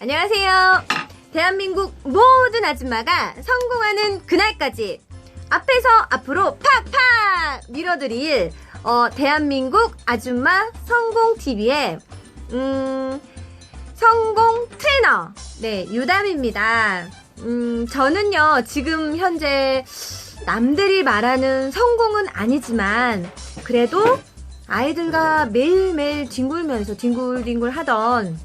안녕하세요. 대한민국 모든 아줌마가 성공하는 그날까지 앞에서 앞으로 팍팍 밀어드릴 어, 대한민국 아줌마 성공 TV의 음, 성공 트레이너 네 유담입니다. 음, 저는요 지금 현재 남들이 말하는 성공은 아니지만 그래도 아이들과 매일매일 뒹굴면서 뒹굴뒹굴 하던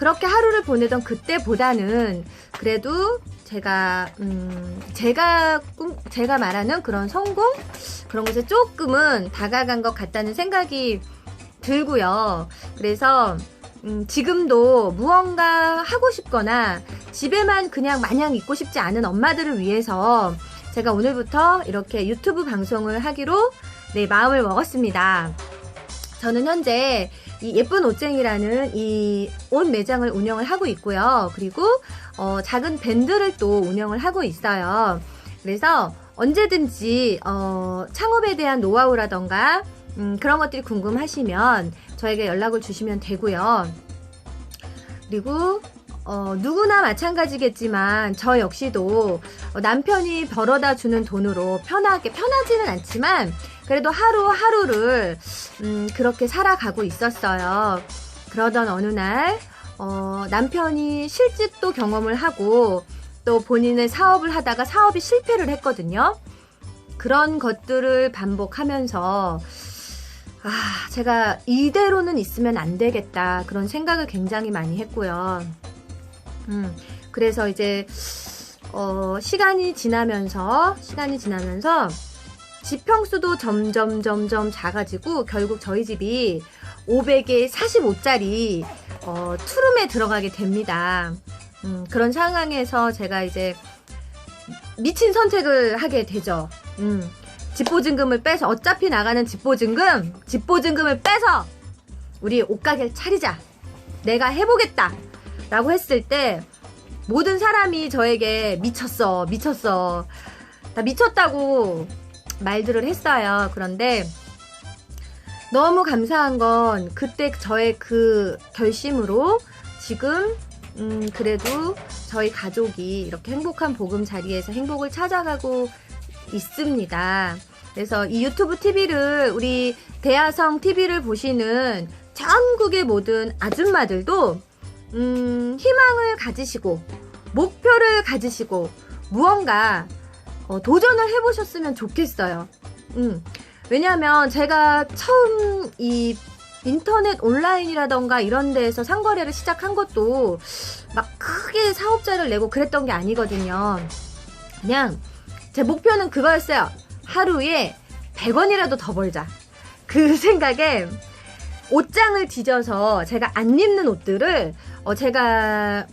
그렇게 하루를 보내던 그때보다는 그래도 제가 음 제가 꿈 제가 말하는 그런 성공 그런 것에 조금은 다가간 것 같다는 생각이 들고요. 그래서 음, 지금도 무언가 하고 싶거나 집에만 그냥 마냥 있고 싶지 않은 엄마들을 위해서 제가 오늘부터 이렇게 유튜브 방송을 하기로 네, 마음을 먹었습니다. 저는 현재 이 예쁜 옷쟁이라는 이 옷 매장을 운영을 하고 있고요. 그리고 어, 작은 밴드를 또 운영을 하고 있어요. 그래서 언제든지 어, 창업에 대한 노하우라던가 음, 그런 것들이 궁금하시면 저에게 연락을 주시면 되고요. 그리고 어, 누구나 마찬가지겠지만 저 역시도 어, 남편이 벌어다 주는 돈으로 편하게 편하지는 않지만 그래도 하루하루를 음, 그렇게 살아가고 있었어요. 그러던 어느 날 어, 남편이 실직도 경험을 하고 또 본인의 사업을 하다가 사업이 실패를 했거든요. 그런 것들을 반복하면서 아, 제가 이대로는 있으면 안 되겠다. 그런 생각을 굉장히 많이 했고요. 음, 그래서 이제, 어, 시간이 지나면서, 시간이 지나면서, 지평수도 점점, 점점 작아지고, 결국 저희 집이 500에 45짜리, 어, 투룸에 들어가게 됩니다. 음, 그런 상황에서 제가 이제, 미친 선택을 하게 되죠. 음, 집보증금을 빼서 어차피 나가는 집보증금 집보증금을 빼서 우리 옷가게를 차리자 내가 해보겠다 라고 했을 때 모든 사람이 저에게 미쳤어 미쳤어 다 미쳤다고 말들을 했어요 그런데 너무 감사한 건 그때 저의 그 결심으로 지금 음 그래도 저희 가족이 이렇게 행복한 복음 자리에서 행복을 찾아가고 있습니다. 그래서 이 유튜브 TV를 우리 대하성 TV를 보시는 전국의 모든 아줌마들도 음, 희망을 가지시고 목표를 가지시고 무언가 어, 도전을 해보셨으면 좋겠어요. 음, 왜냐하면 제가 처음 이 인터넷 온라인이라던가 이런 데에서 상거래를 시작한 것도 막 크게 사업자를 내고 그랬던 게 아니거든요. 그냥 제 목표는 그거였어요. 하루에 100원이라도 더 벌자. 그 생각에 옷장을 뒤져서 제가 안 입는 옷들을 어 제가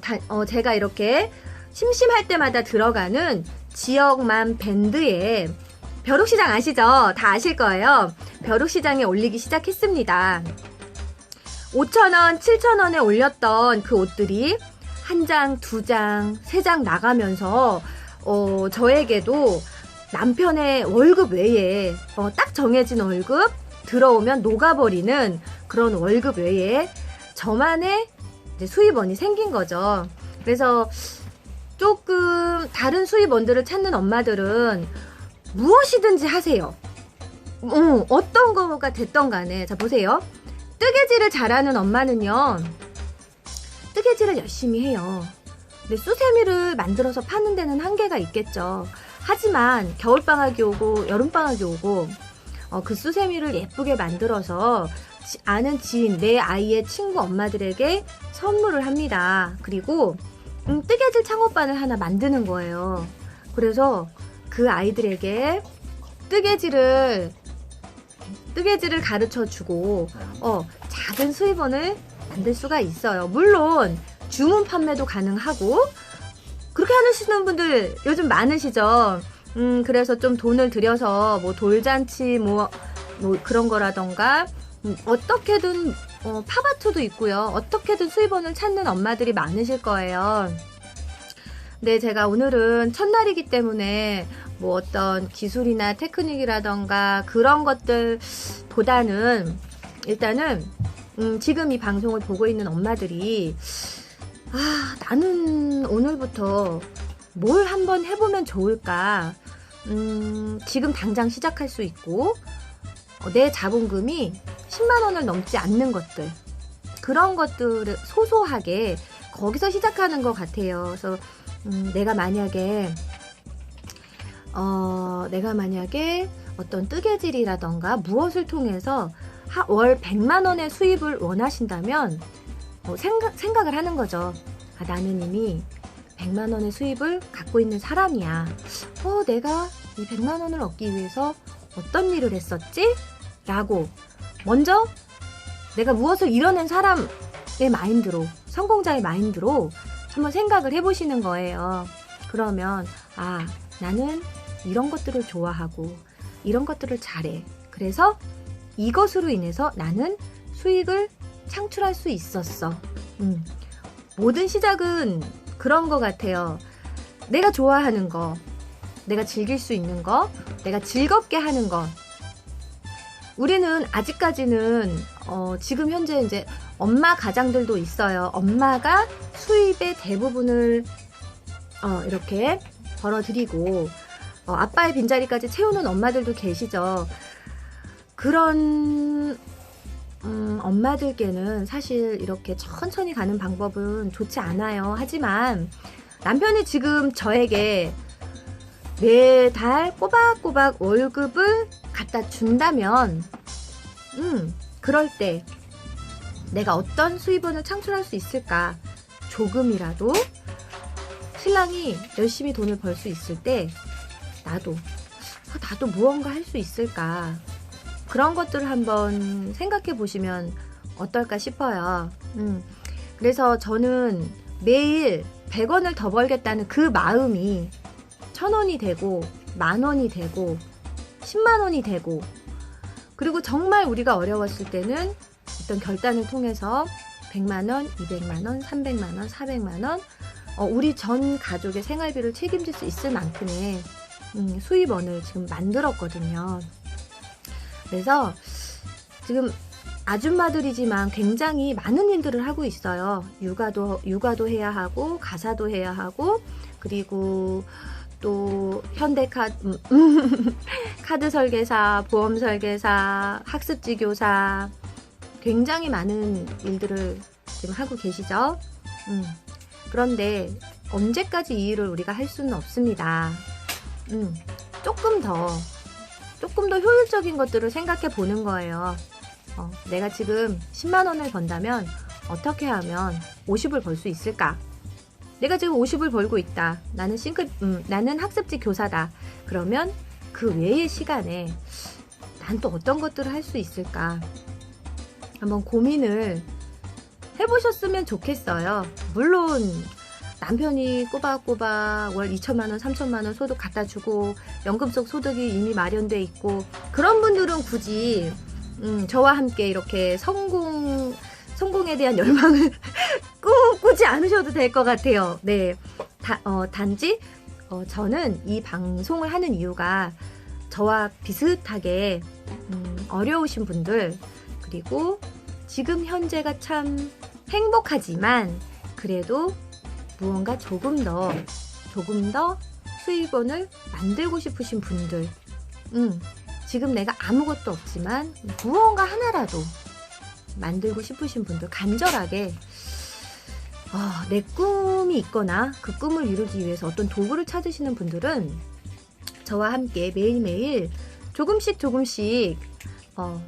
다, 어 제가 이렇게 심심할 때마다 들어가는 지역만 밴드에 벼룩시장 아시죠? 다 아실 거예요. 벼룩시장에 올리기 시작했습니다. 5,000원, 7,000원에 올렸던 그 옷들이 한 장, 두 장, 세 장 나가면서 어, 저에게도 남편의 월급 외에 어, 딱 정해진 월급 들어오면 녹아버리는 그런 월급 외에 저만의 수입원이 생긴 거죠. 그래서 조금 다른 수입원들을 찾는 엄마들은 무엇이든지 하세요. 음, 어떤 거가 됐던 간에 자 보세요. 뜨개질을 잘하는 엄마는요. 뜨개질을 열심히 해요. 근데 수세미를 만들어서 파는 데는 한계가 있겠죠. 하지만 겨울방학이 오고 여름방학이 오고 어, 그 수세미를 예쁘게 만들어서 지- 아는 지인, 내 아이의 친구 엄마들에게 선물을 합니다. 그리고 음, 뜨개질 창업반을 하나 만드는 거예요. 그래서 그 아이들에게 뜨개질을 뜨개질을 가르쳐 주고 어, 작은 수입원을 만들 수가 있어요. 물론 주문 판매도 가능하고 그렇게 하시는 분들 요즘 많으시죠. 음, 그래서 좀 돈을 들여서 뭐 돌잔치 뭐, 뭐 그런 거라던가 음, 어떻게든 어, 팝아트도 있고요. 어떻게든 수입원을 찾는 엄마들이 많으실 거예요. 네, 제가 오늘은 첫날이기 때문에 뭐 어떤 기술이나 테크닉이라던가 그런 것들보다는 일단은 음, 지금 이 방송을 보고 있는 엄마들이 아, 나는 오늘부터 뭘 한번 해보면 좋을까? 음, 지금 당장 시작할 수 있고, 어, 내 자본금이 10만 원을 넘지 않는 것들. 그런 것들을 소소하게 거기서 시작하는 것 같아요. 그래서, 음, 내가 만약에, 어, 내가 만약에 어떤 뜨개질이라던가 무엇을 통해서 하- 월 100만 원의 수입을 원하신다면, 어, 생각, 생각을 하는 거죠. 아, 나는 이미 100만 원의 수입을 갖고 있는 사람이야. 어, 내가 이 100만 원을 얻기 위해서 어떤 일을 했었지? 라고 먼저 내가 무엇을 이뤄낸 사람의 마인드로, 성공자의 마인드로 한번 생각을 해보시는 거예요. 그러면, 아, 나는 이런 것들을 좋아하고, 이런 것들을 잘해. 그래서 이것으로 인해서 나는 수익을 창출할 수 있었어. 음. 모든 시작은 그런 것 같아요. 내가 좋아하는 거, 내가 즐길 수 있는 거, 내가 즐겁게 하는 것. 우리는 아직까지는 어, 지금 현재 이제 엄마 가장들도 있어요. 엄마가 수입의 대부분을 어, 이렇게 벌어들이고 어, 아빠의 빈자리까지 채우는 엄마들도 계시죠. 그런 음, 엄마들께는 사실 이렇게 천천히 가는 방법은 좋지 않아요. 하지만 남편이 지금 저에게 매달 꼬박꼬박 월급을 갖다 준다면, 음, 그럴 때 내가 어떤 수입원을 창출할 수 있을까? 조금이라도 신랑이 열심히 돈을 벌 수 있을 때 나도, 아, 나도 무언가 할 수 있을까? 그런 것들을 한번 생각해 보시면 어떨까 싶어요. 음. 그래서 저는 매일 100원을 더 벌겠다는 그 마음이 천 원이 되고 만 원이 되고 10만 원이 되고 그리고 정말 우리가 어려웠을 때는 어떤 결단을 통해서 100만 원, 200만 원, 300만 원, 400만 원 어, 우리 전 가족의 생활비를 책임질 수 있을 만큼의 음, 수입원을 지금 만들었거든요. 그래서 지금 아줌마들이지만 굉장히 많은 일들을 하고 있어요. 육아도 육아도 해야 하고 가사도 해야 하고 그리고 또 현대카드 음, 카드 설계사, 보험 설계사, 학습지 교사 굉장히 많은 일들을 지금 하고 계시죠. 음, 그런데 언제까지 이 일을 우리가 할 수는 없습니다. 음, 조금 더 조금 더 효율적인 것들을 생각해 보는 거예요. 어, 내가 지금 10만 원을 번다면 어떻게 하면 50을 벌 수 있을까? 내가 지금 50을 벌고 있다. 나는 싱크, 음, 나는 학습지 교사다. 그러면 그 외의 시간에 난 또 어떤 것들을 할 수 있을까? 한번 고민을 해보셨으면 좋겠어요. 물론 남편이 꼬박꼬박 월 2천만 원, 3천만 원 소득 갖다 주고 연금 속 소득이 이미 마련돼 있고 그런 분들은 굳이 음, 저와 함께 이렇게 성공 성공에 대한 열망을 꿈꾸지 않으셔도 될 것 같아요. 네, 다, 어, 단지 어, 저는 이 방송을 하는 이유가 저와 비슷하게 음, 어려우신 분들 그리고 지금 현재가 참 행복하지만 그래도 무언가 조금 더 조금 더 수입원을 만들고 싶으신 분들 음, 지금 내가 아무것도 없지만 무언가 하나라도 만들고 싶으신 분들 간절하게 아, 내 꿈이 있거나 그 꿈을 이루기 위해서 어떤 도구를 찾으시는 분들은 저와 함께 매일매일 조금씩 조금씩 어,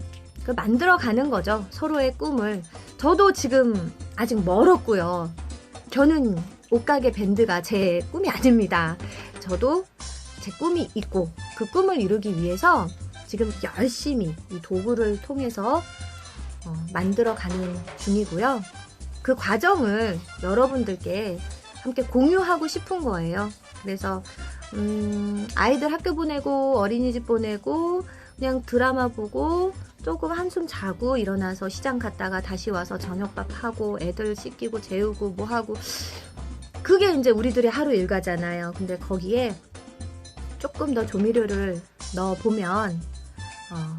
그 만들어 가는 거죠. 서로의 꿈을. 저도 지금 아직 멀었고요. 저는 옷가게 밴드가 제 꿈이 아닙니다. 저도 제 꿈이 있고 그 꿈을 이루기 위해서 지금 열심히 이 도구를 통해서 어, 만들어 가는 중이고요. 그 과정을 여러분들께 함께 공유하고 싶은 거예요. 그래서 음, 아이들 학교 보내고 어린이집 보내고 그냥 드라마 보고 조금 한숨 자고 일어나서 시장 갔다가 다시 와서 저녁밥 하고 애들 씻기고 재우고 뭐 하고 그게 이제 우리들의 하루 일과잖아요. 근데 거기에 조금 더 조미료를 넣어 보면 어,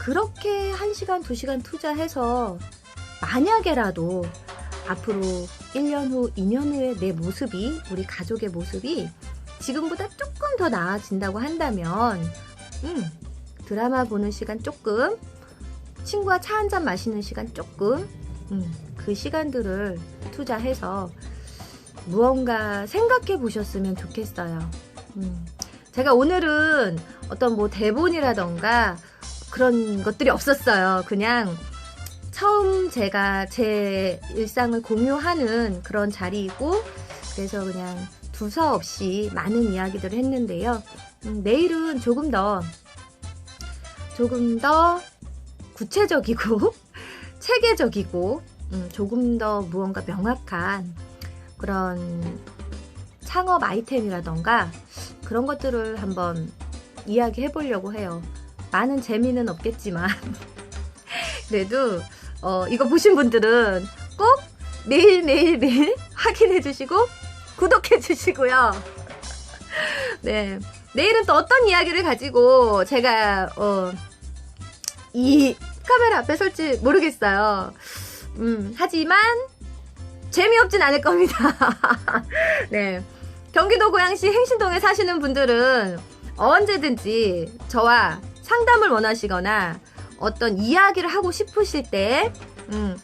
그렇게 1시간, 2시간 투자해서 만약에라도 앞으로 1년 후, 2년 후에 내 모습이, 우리 가족의 모습이 지금보다 조금 더 나아진다고 한다면, 음, 드라마 보는 시간 조금, 친구와 차 한 잔 마시는 시간 조금, 음, 그 시간들을 투자해서 무언가 생각해 보셨으면 좋겠어요. 음, 제가 오늘은 어떤 뭐 대본이라던가 그런 것들이 없었어요. 그냥 처음 제가 제 일상을 공유하는 그런 자리이고, 그래서 그냥 두서없이 많은 이야기들을 했는데요. 음, 내일은 조금 더, 조금 더 구체적이고, 체계적이고, 음, 조금 더 무언가 명확한 그런 창업 아이템이라던가 그런 것들을 한번 이야기해 보려고 해요. 많은 재미는 없겠지만, 그래도, 어, 이거 보신 분들은 꼭 매일매일매일 확인해 주시고, 구독해 주시고요. 네. 내일은 또 어떤 이야기를 가지고 제가, 어, 이 카메라 앞에 설지 모르겠어요. 음, 하지만, 재미없진 않을 겁니다. 네. 경기도 고양시 행신동에 사시는 분들은 언제든지 저와 상담을 원하시거나 어떤 이야기를 하고 싶으실 때, 음,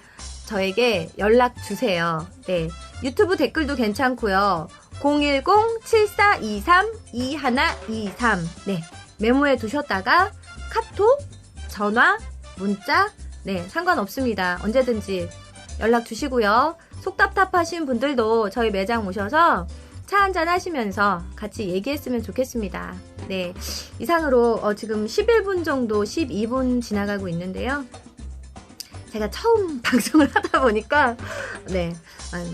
저에게 연락 주세요. 네. 유튜브 댓글도 괜찮고요. 010-7423-2123. 네. 메모해 두셨다가 카톡, 전화, 문자, 네. 상관없습니다. 언제든지 연락 주시고요. 속 답답하신 분들도 저희 매장 오셔서 차 한잔 하시면서 같이 얘기했으면 좋겠습니다. 네. 이상으로 어, 지금 11분 정도, 12분 지나가고 있는데요. 제가 처음 방송을 하다 보니까, 네. 아,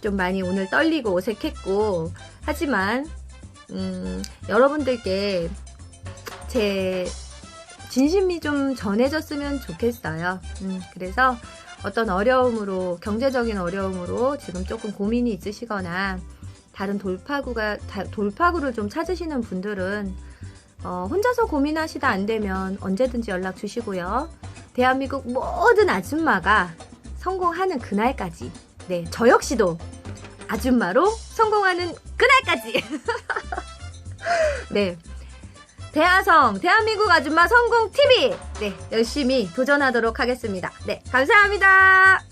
좀 많이 오늘 떨리고 어색했고, 하지만, 음, 여러분들께 제 진심이 좀 전해졌으면 좋겠어요. 음, 그래서 어떤 어려움으로, 경제적인 어려움으로 지금 조금 고민이 있으시거나, 다른 돌파구가 다- 돌파구를 좀 찾으시는 분들은 어, 혼자서 고민하시다 안 되면 언제든지 연락 주시고요. 대한민국 모든 아줌마가 성공하는 그날까지 네, 저 역시도 아줌마로 성공하는 그날까지 네. 대하성 대한민국 아줌마 성공 TV 네, 열심히 도전하도록 하겠습니다. 네, 감사합니다.